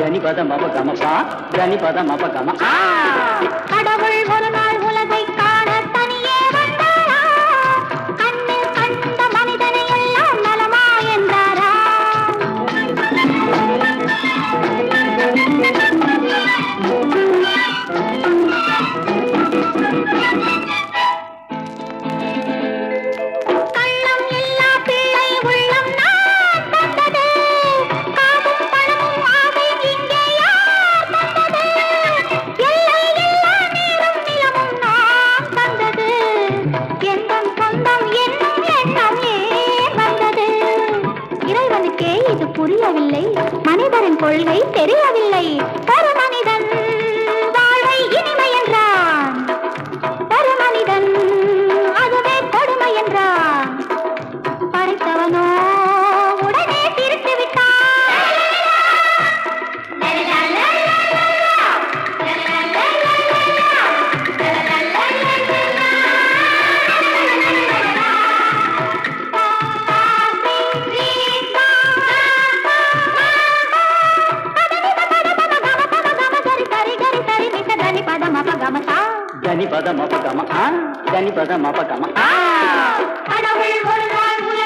गणिपद मप गम पा गणिपद मप गम आ कडवळ वरनाय புரியவில்லை. மனிதரின் கொள்கை தெரியவில்லை. दनी पद मपकम आ दनी पद मपकम आ अनवे बोल दान मुले